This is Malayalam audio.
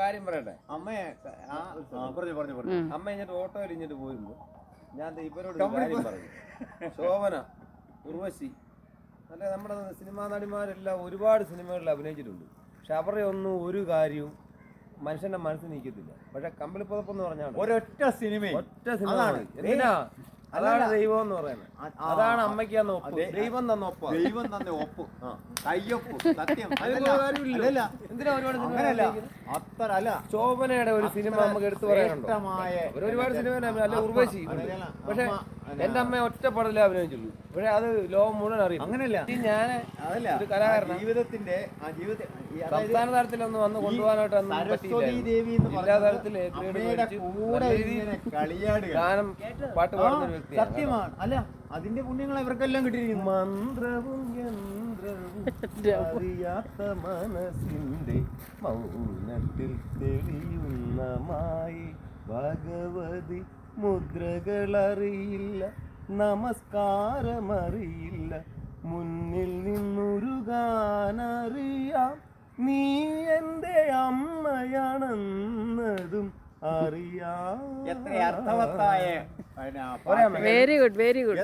കാര്യം പറയട്ടെ. അമ്മയെ പറഞ്ഞു പറഞ്ഞു പറഞ്ഞു. അമ്മ ഇങ്ങോട്ട് ഓട്ടോ ഇങ്ങോട്ട് പോയിരുന്നു. ഞാൻ ഇവരോട് കാര്യം പറഞ്ഞു. ശോഭന ഉർവശി അല്ല നമ്മുടെ സിനിമാ നടിമാരെല്ലാം ഒരുപാട് സിനിമകളിൽ അഭിനയിച്ചിട്ടുണ്ട്. പക്ഷെ അവരുടെ ഒന്നും ഒരു കാര്യവും മനുഷ്യന്റെ മനസ്സിൽ നിൽക്കത്തില്ല. പക്ഷെ കമ്പിളിപ്പുതപ്പെന്ന് പറഞ്ഞാൽ ഒരൊറ്റ സിനിമ ഒറ്റ സിനിമ. എന്തിനാ? അതാണ് ദൈവം എന്ന് പറയുന്നത്. അതാണ് അമ്മയ്ക്ക് തന്ന ഒപ്പ്. ദൈവം തന്ന ഒപ്പ്. ദൈവം തന്നെ ഒപ്പ്. കയ്യൊപ്പ് സത്യം. സിനിമ അങ്ങനല്ല. അത്ര അല്ല. ശോഭനയുടെ ഒരു സിനിമ നമുക്ക് എടുത്തു പറയാനുണ്ടോ? ഒരുപാട് സിനിമ അല്ല? ഉർവശി. പക്ഷെ എന്റെ അമ്മ ഒറ്റ പടലേ അഭിനയിച്ചുള്ളൂ. പക്ഷെ അത് ലോകം മുഴുവൻ അറിയും. അങ്ങനെയല്ല. ഞാൻ അതല്ല. ഒരു കലാകാരനാ. ജീവിതത്തിന്റെ ആ ജീവിത ഈ അതായത് സംസ്ഥാന തലത്തിലൊന്ന് വന്ന് കൊണ്ടുപോകാനായിട്ട് ഗാനം പാട്ട് പാടുന്ന ഒരു വ്യക്തിയാണ് സത്യമാണ്. അല്ല അതിന്റെ പുണ്യങ്ങൾ ഇവർക്കെല്ലാം കിട്ടിയിരിക്കുന്നു. മന്ത്രവും യന്ത്രവും അറിയാത്ത മനസ്സിന്റെ മൗനത്തിൽ തെളിയുന്ന മായി ഭഗവതി മുദ്രകളറിയില്ല നമസ്കാരമറിയില്ല. മുന്നിൽ നിന്നുരുകാനറിയാം നീ എന്റെ അമ്മയാണെന്നതും അറിയാം. Very good very good